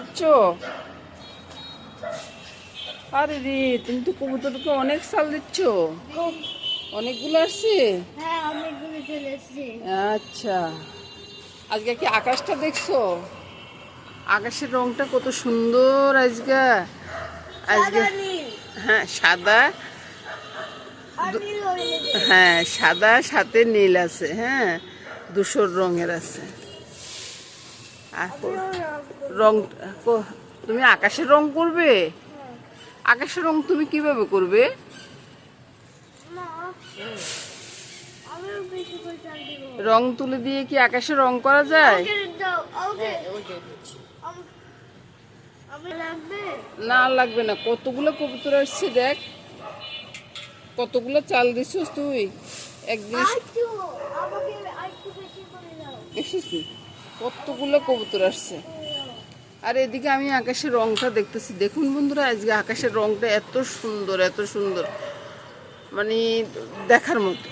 দিচ্ছ আরে রে তুমি তো কবুতরকে অনেক সাল দিচ্ছ। অনেকগুলো আসছে? হ্যাঁ এসছে আচ্ছা। আজকে কি আকাশটা দেখছ? আকাশের রংটা কত সুন্দর আজকে। আজকে হ্যাঁ সাদা। হয়ে সাদা সাথে নীল আছে হ্যাঁ ধূসর রঙের আছে। রং তুমি আকাশের রং করবে? আকাশের রং তুমি কীভাবে করবে? রং তুলে দিয়ে কি আকাশে রং করা যায়? না লাগবে না। কতগুলো কবুতর আসছে দেখ। কতগুলো চাল দিছিস তুই? একদিন আইটু কতগুলো কবুতর আসছে। আর এদিকে আমি আকাশের রংটা দেখতেছি। দেখুন বন্ধুরা, আজকে আকাশের রংটা এত সুন্দর এত সুন্দর। মানে দেখার মতো।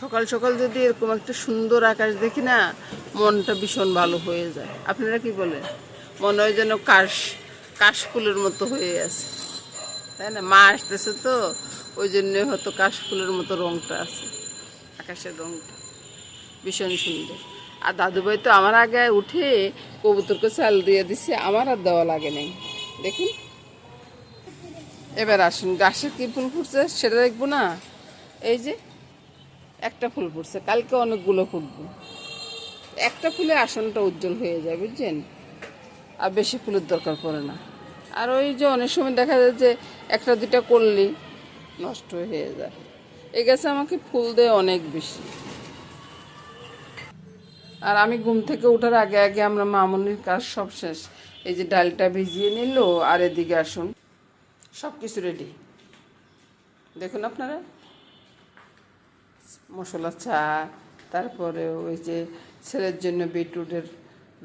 সকাল সকাল যদি এরকম একটা সুন্দর আকাশ দেখি না, মনটা ভীষণ ভালো হয়ে যায়। আপনারা কি বলেন? মনে হয় যেন কাশ কাশ ফুলের মতো হয়ে আছে। তাই না? মা আসতেছে তো, ওই জন্য হয়তো কাশ ফুলের মতো রংটা আছে। আকাশের রংটা। ভীষণ সুন্দর। আর দাদুভাই তো আমার আগে উঠে কবুতরকে চাল দিয়ে দিছে, আমার আর দেওয়া লাগে নাই। দেখুন। এবার আসুন গাছের কি ফুল ফুটছে সেটা দেখব না? এই যে, একটা ফুল ফুটছে, কালকে অনেকগুলো ফুটবে। একটা ফুলে আসনটা উজ্জ্বল হয়ে যায়, বুঝছেন? আর বেশি ফুলের দরকার পড়ে না। আর ওই যে অনেক সময় দেখা যায় যে একটা দুটা করলেই নষ্ট হয়ে যায়। এই গাছে আমাকে ফুল দেয় অনেক বেশি। আর আমি ঘুম থেকে ওঠার আগে আগে আমরা মামনির কাজ সব শেষ। এই যে ডালটা ভিজিয়ে নিল আর এদিকে আসুন। সব কিছু রেডি দেখুন আপনারা। মশলা চা তারপরে ওই যে ছেলের জন্য বিটরুটের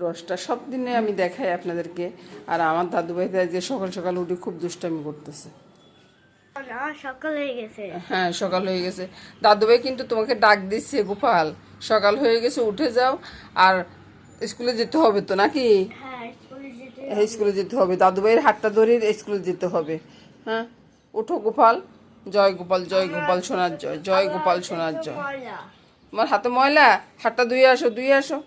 রসটা সব দিনে আমি দেখাই আপনাদেরকে। আর আমার দাদু ভাই যে সকাল সকাল উঠে খুব দুষ্টামি করতেছে। সকাল হয়ে গেছে। হ্যাঁ সকাল হয়ে গেছে। দাদুভাই কিন্তু তোমাকে ডাক দিচ্ছে গোপাল। সকাল হয়ে গেছে উঠে যাও। আর স্কুলে যেতে হবে তো নাকি? হ্যাঁ স্কুলে যেতে হ্যাঁ স্কুলে যেতে হবে। দাদুভাইয়ের হাতটা ধরে স্কুলে যেতে হবে। হ্যাঁ ওঠো গোপাল। জয় গোপাল জয় গোপাল সোনার জয় জয় গোপাল সোনার জয়। তোমার হাতে ময়লা? হাতটা ধুয়ে আসো ধুয়ে আসো।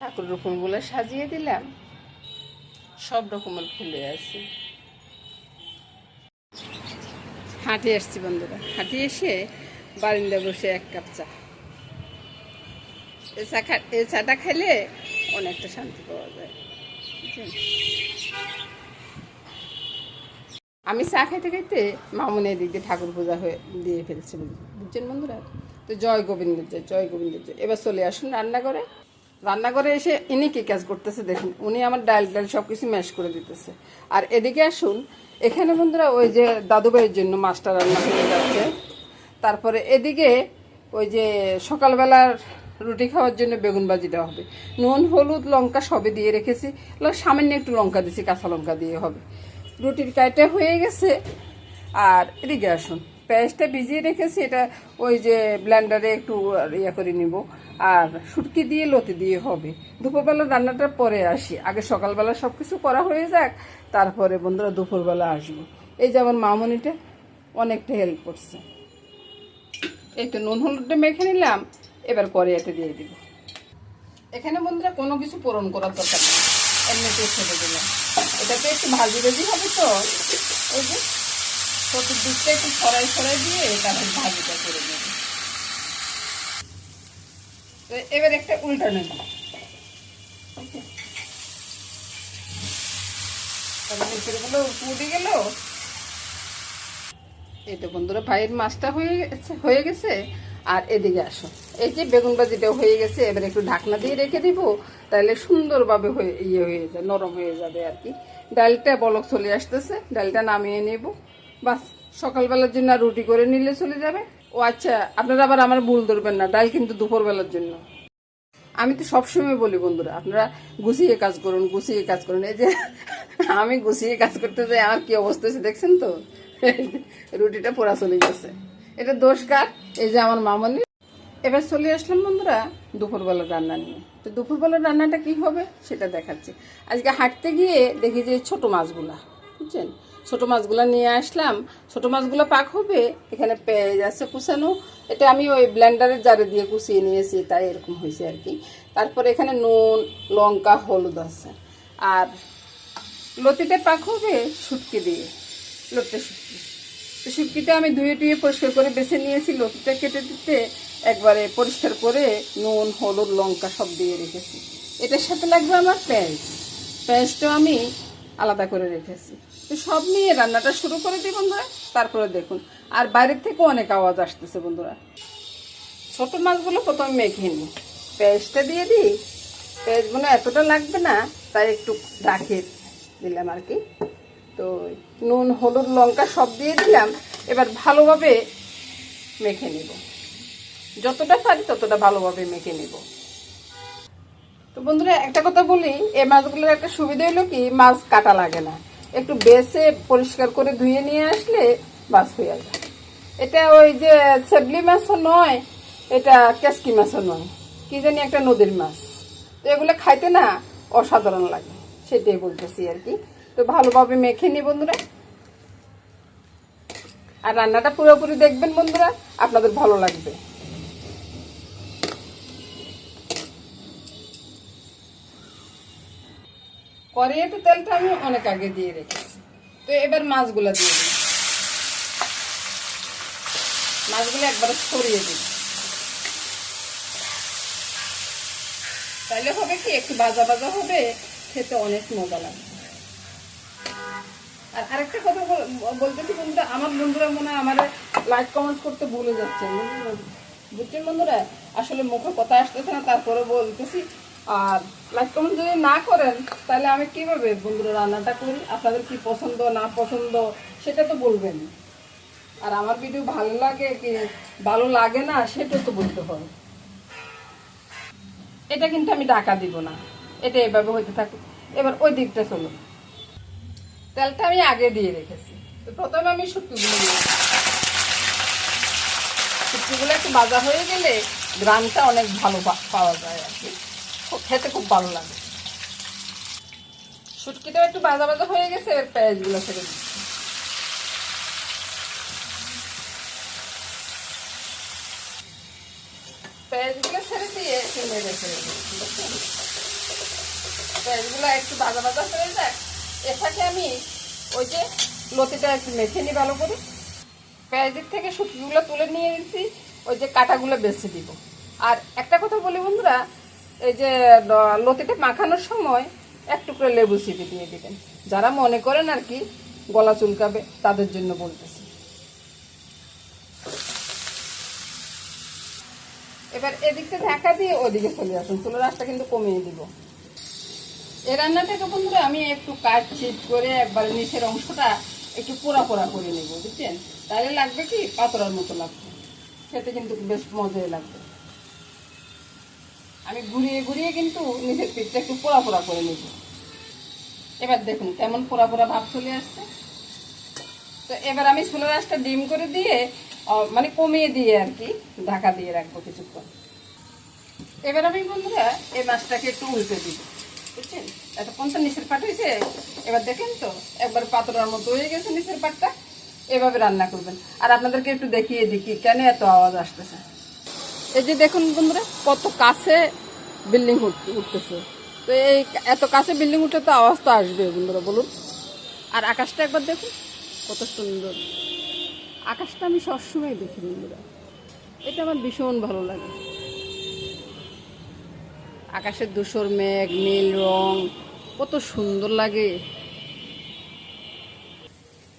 ঠাকুরের ফুলগুলো সাজিয়ে দিলাম। সব রকমের ফুলে আছে। হাঁটে আসছি বন্ধুরা। হাঁটে এসে বারিন্দা বসে এক কাপ চা। এই চা চাটা খেলে অনেকটা শান্তি পাওয়া যায়। আমি চা খাইতে খাইতে মামুনি এদিক দিয়ে ঠাকুর পূজা হয়ে দিয়ে ফেলছে বুঝ- বুঝছেন বন্ধুরা? তো জয় গোবিন্দের জয় জয় গোবিন্দের জয়। এবার চলে আসুন রান্নাঘরে। রান্নাঘরে এসে ইনি কি কাজ করতেছে দেখুন, উনি আমার ডাল ডাল সব কিছু ম্যাশ করে দিতেছে। আর এদিকে আসুন, এখানে বন্ধুরা ওই যে দাদুভাইয়ের জন্য মাছটা রান্না হয়ে যাচ্ছে। তারপরে এদিকে ওই যে সকালবেলার রুটি খাওয়ার জন্য বেগুন ভাজি দেওয়া হবে। নুন, হলুদ, লঙ্কা সবে দিয়ে রেখেছি। সামান্য একটু লঙ্কা দিয়েছি কাঁচা লঙ্কা দিয়ে হবে। রুটির কাইটা হয়ে গেছে। আর এদিকে আসুন, পেঁয়াজটা ভিজিয়ে রেখেছি, এটা ওই যে ব্লেন্ডারে একটু ইয়ে করে নিব। আর শুটকি দিয়ে লতি দিয়ে হবে। দুপুরবেলা রান্নাটা পরে আসি। আগে সকালবেলা সব কিছু করা হয়ে যাক, তারপরে বন্ধুরা দুপুরবেলা আসব। এই যে আমার মামনিটা অনেকটা হেল্প করছে। এই তো নুন, হলুদটা মেখে নিলাম। এবার কড়াইতে দিয়ে দিব। এখানে বন্ধুরা কোনো কিছু পূরণ করার দরকার নেই। এমনিতে ছেড়ে দিলাম এটাতে একটু ভাজি ভাজি হবে তো। ওই যে চতুর্দিকটা একটু ছড়াই ছড়াই দিয়ে তারপর ভাজিটা করে নেব। এবার একটা উল্টা নেব নিচেরগুলো এই তো বন্ধুরা ভাইয়ের মাছটা হয়ে গেছে হয়ে গেছে। আর এদিকে আসো। এই যে বেগুন ভাজিটা হয়ে গেছে, এবার একটু ঢাকনা দিয়ে রেখে দিব, তাহলে সুন্দরভাবে হয়ে ইয়ে হয়ে যায় নরম হয়ে যাবে আর কি। ডালটা বলক চলে আসতেছে, ডালটা নামিয়ে নেব। বাস, সকালবেলার জন্য রুটি করে নিলে চলে যাবে। ও আচ্ছা আপনারা আবার আমার ভুল ধরবেন না, ডাল কিন্তু দুপুরবেলার জন্য। আমি তো সবসময় বলি বন্ধুরা, আপনারা গুছিয়ে কাজ করুন, গুছিয়ে কাজ করুন। এই যে, আমি গুছিয়ে কাজ করতে যাই, আমার কি অবস্থা হয়েছে দেখছেন তো? রুটিটা পোড়া চলে গেছে। এটা দোষ কার? এই যে আমার মামনি। এবার চলে আসলাম বন্ধুরা দুপুরবেলার রান্না নিয়ে। তো দুপুরবেলার রান্নাটা কি হবে সেটা দেখাচ্ছি। আজকে হাঁটতে গিয়ে দেখি যে ছোট মাছগুলা, বুঝছেন? ছোট মাছগুলা নিয়ে আসলাম। ছোট মাছগুলো পাক হবে, এখানে পেঁয়াজ আছে কুচানো। এটা আমি ওই ব্লেন্ডারের জারে দিয়ে কুচিয়ে নিয়েছি, তাই এরকম হয়েছে আর কি। তারপরে এখানে নুন, লঙ্কা, হলুদ আছে। আর লতিতে পাক হবে শুটকি দিয়ে লতিতে শুটকি। তো আমি ধুয়ে টুয়ে পরিষ্কার করে বেছে নিয়েছি, লতিটা কেটে দিতে একবারে পরিষ্কার করে নুন, হলুদ, লঙ্কা সব দিয়ে রেখেছি। এটার সাথে লাগবে আমার পেঁয়াজ। পেঁয়াজটাও আমি আলাদা করে রেখেছি। তো সব নিয়ে রান্নাটা শুরু করে দিই বন্ধুরা, তারপরে দেখুন। আর বাইরের থেকে অনেক আওয়াজ আসতেছে বন্ধুরা। ছোট মাছগুলো প্রথমে মেখে নিই। পেঁয়াজটা দিয়ে দিই। পেঁয়াজ মনে এতটা লাগবে না, তাই একটু রাখে দিলাম আর কি। তো নুন, হলুদ, লঙ্কা সব দিয়ে দিলাম। এবার ভালোভাবে মেখে নেব। যতটা পারি ততটা ভালোভাবে মেখে নেব। তো বন্ধুরা, একটা কথা বলি, এই মাছগুলোর একটা সুবিধা হলো কি, মাছ কাটা লাগে না। একটু বেছে পরিষ্কার করে ধুয়ে নিয়ে আসলে মাছ হয়ে যায়। এটা ওই যে সেবলি মাছও নয়, এটা কেসকি মাছও নয়। কি জানি একটা নদীর মাছ। তো এগুলো খাইতে না অসাধারণ লাগে, সেটাই বলতেছি আর কি। তো ভালোভাবে মেখে নি বন্ধুরা। আর রান্নাটা পুরোপুরি দেখবেন বন্ধুরা, আপনাদের ভালো লাগবে। কড়াইতে তেলটা আমি অনেক আগে দিয়ে রেখেছি। তো এবার মাছগুলো দিয়ে দিই। মাছগুলো একবারে ছড়িয়ে দিই। তাহলে হবে কি, একটু বাজা বাজা হবে, খেতে অনেক মজা লাগবে। আর আরেকটা কথা বল- বলতেছি বন্ধুরা, আমার বন্ধুরা মনে হয় আমার লাইক কমেন্ট করতে ভুলে যাচ্ছে। বুঝছেন বন্ধুরা? আসলে মুখে কথা আসতেছে না তারপরে বলতেছি। আর লাইক কমেন্ট যদি না করেন, তাহলে আমি কীভাবে বন্ধুরা রান্নাটা করি? আপনাদের কি পছন্দ, না পছন্দ, সেটা তো বলবেন। আর আমার ভিডিও ভালো লাগে কি ভালো লাগে না, সেটা তো বলতে হবে এটা কিন্তু আমি টাকা দিব না। এটা এভাবে হইতে থাকুক। এবার ওই দিকটা চলো তেলটা আমি আগে দিয়ে রেখেছি। তো প্রথমে আমি শুটকিগুলো দিয়ে। শুটকিগুলো একটু ভাজা হয়ে গেলে গ্রামটা অনেক ভালো পাওয়া যায় আর কি। খেতে খুব ভালো লাগে। শুটকিটাও একটু বাজা বাজা হয়ে গেছে, এবার পেঁয়াজগুলো ছেড়ে দিচ্ছি। পেঁয়াজগুলো ছেড়ে দিয়ে একটু নেড়ে ছেড়ে দিচ্ছি পেঁয়াজগুলো একটু বাজা বাজা হয়ে যায় এটাকে আমি ওই যে লতিটা একটু মেখে নিই ভালো করে। পেঁয়াজের থেকে শুটকিগুলো তুলে নিয়ে দিচ্ছি ওই যে কাটাগুলো বেছে দিব। আর একটা কথা বলি বন্ধুরা, এই যে লতিটা মাখানোর সময় এক টুকরো লেবু চিপে দিয়ে দিবেন। যারা মনে করেন আর কি, গলা চুলকাবে, তাদের জন্য বলতেছি। এবার এদিকটা ঢাকা দিয়ে ওদিকে চলে আসুন, চুলোর আঁচটা কিন্তু কমিয়ে দিব। এই রান্নাটাকে বন্ধুরা আমি একটু কাট চিট করে একবার নিচের অংশটা একটু পোড়া পোড়া করে নেব, বুঝছেন? তাহলে লাগবে কি? পাতলার মতো লাগবে। খেতে কিন্তু বেশ মজাই লাগবে। আমি ঘুরিয়ে ঘুরিয়ে কিন্তু নিচের পিঠটা একটু পোড়া পোড়া করে নেব। এবার দেখুন কেমন পোড়া পোড়া ভাব চলে আসছে। তো এবার আমি ছোলা রাসটা ডিম করে দিয়ে মানে কমিয়ে দিয়ে আর কি ঢাকা দিয়ে রাখব কিছুক্ষণ। এবার আমি বন্ধুরা এই মাছটাকে একটু উল্টে দিব। বুঝছেন? এতক্ষণ তো নিচের পাট হয়েছে, এবার দেখেন তো, একবার পাতলার মতো হয়ে গেছে নিচের পাটটা, এভাবে রান্না করবেন। আর আপনাদেরকে একটু দেখিয়ে কি কেন এত আওয়াজ আসতেছে। এই যে দেখুন বন্ধুরা, কত কাছে বিল্ডিং উঠতেছে। তো এই এত কাছে বিল্ডিং উঠলে তো আওয়াজ তো আসবে বন্ধুরা, বলুন। আর আকাশটা একবার দেখুন, কত সুন্দর। আকাশটা আমি সবসময় দেখি বন্ধুরা। এটা আমার ভীষণ ভালো লাগে। আকাশের ধূসর মেঘ, নীল রং, কত সুন্দর লাগে।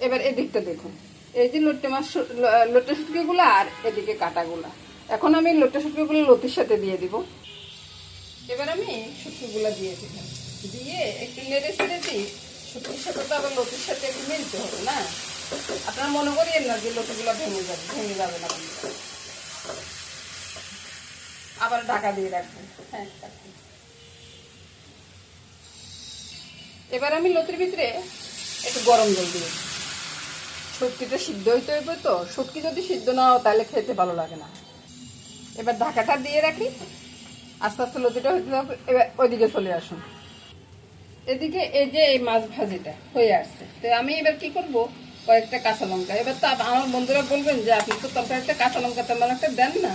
এবার এদিকটা দেখুন। এই যে লোটে মাছ, লোটে শুটকিগুলো আর এদিকে কাটাগুলা। এখন আমি লোটে শুটকিগুলো লতির সাথে দিয়ে দিব। এবার আমি শুটকিগুলো দিয়ে দিলাম। দিয়ে একটু নেড়ে ছেড়ে দিই। শুটকির সাথে তো আবার লতির সাথে একটু মিলতে হবে না। আপনারা মনে করিয়েন না যে লতিগুলো ভেঙে যাবে ভেঙে যাবে না। আবার ঢাকা দিয়ে রাখবেন। হ্যাঁ এবার আমি লতির ভিতরে একটু গরম জল দিয়ে। শুটকিটা সিদ্ধ হইতে হইবে তো শুটকি যদি সিদ্ধ না হয় তাহলে খেতে ভালো লাগে না। এবার ঢাকাটা দিয়ে রাখি। আস্তে আস্তে লতিটা থাকুক এবার ওইদিকে চলে আসুন। এদিকে এই যে এই মাছ ভাজিটা হয়ে আসছে। তো আমি এবার কি করব? কয়েকটা কাঁচা লঙ্কা। এবার তো আমার বন্ধুরা বলবেন যে আপনি তো তরকারিটা কাঁচা লঙ্কা তেমন একটা দেন না।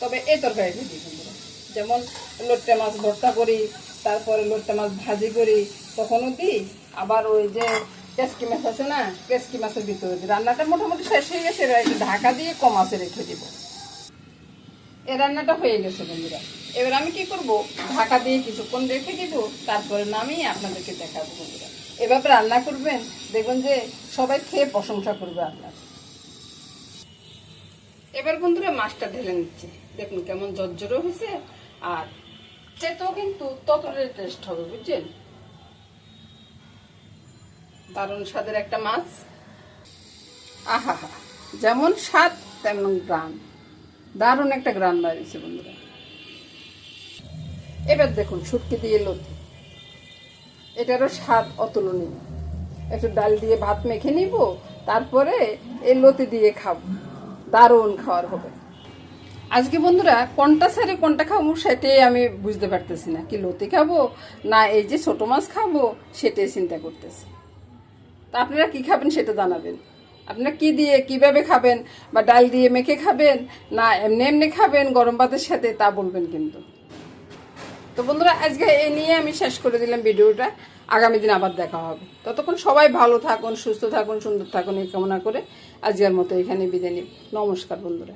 তবে এই তরকারিটা দিই বন্ধুরা যেমন লোট্টা মাছ ভর্তা করি, তারপরে লোট্টা মাছ ভাজি করি, তখনও দিই আবার ওই যে কেসকি মাছ আছে না কেসকি মাছের ভিতরে রান্নাটা মোটামুটি শেষ হয়ে গেছে ঢাকা দিয়ে কম আছে রেখে দিব। এ রান্নাটা হয়ে গেছে বন্ধুরা। এবার আমি কি করব? ঢাকা দিয়ে কিছুক্ষণ রেখে দিব, তারপরে নামিয়ে আপনাদেরকে দেখাবো বন্ধুরা। এভাবে রান্না করবেন, দেখবেন যে সবাই খেয়ে প্রশংসা করবে আপনার। এবার বন্ধুরা মাছটা ঢেলে নিচ্ছে। দেখুন কেমন জর্জরও হয়েছে। আর চেতেও কিন্তু ততটাই টেস্ট হবে, বুঝছেন? দারুণ স্বাদের একটা মাছ। আহা যেমন স্বাদ, তেমন গ্রাম দারুণ একটা গ্রাম বাড়িয়েছে বন্ধুরা। এবার দেখুন শুটকি দিয়ে লতি এটারও স্বাদ অতুলনীয়। একটু ডাল দিয়ে ভাত মেখে নিব, তারপরে এই লতি দিয়ে খাব। দারুণ খাওয়ার হবে। আজকে বন্ধুরা, কোনটা সারে, কোনটা খাব সেটাই আমি বুঝতে পারতেছি না। কি লতি খাব, না এই যে ছোট মাছ খাব, সেটাই চিন্তা করতেছি। তা আপনারা কি খাবেন সেটা জানাবেন। আপনারা কি দিয়ে, কীভাবে খাবেন, বা ডাল দিয়ে মেখে খাবেন, না এমনি এমনি খাবেন, গরম ভাতের সাথে, তা বলবেন কিন্তু। তো বন্ধুরা, আজকে এই নিয়ে আমি শেষ করে দিলাম ভিডিওটা। আগামী দিন আবার দেখা হবে। ততক্ষণ সবাই ভালো থাকুন, সুস্থ থাকুন, সুন্দর থাকুন, এই কামনা করে আজকের মতো এখানে বিদায় নিব নমস্কার বন্ধুরা।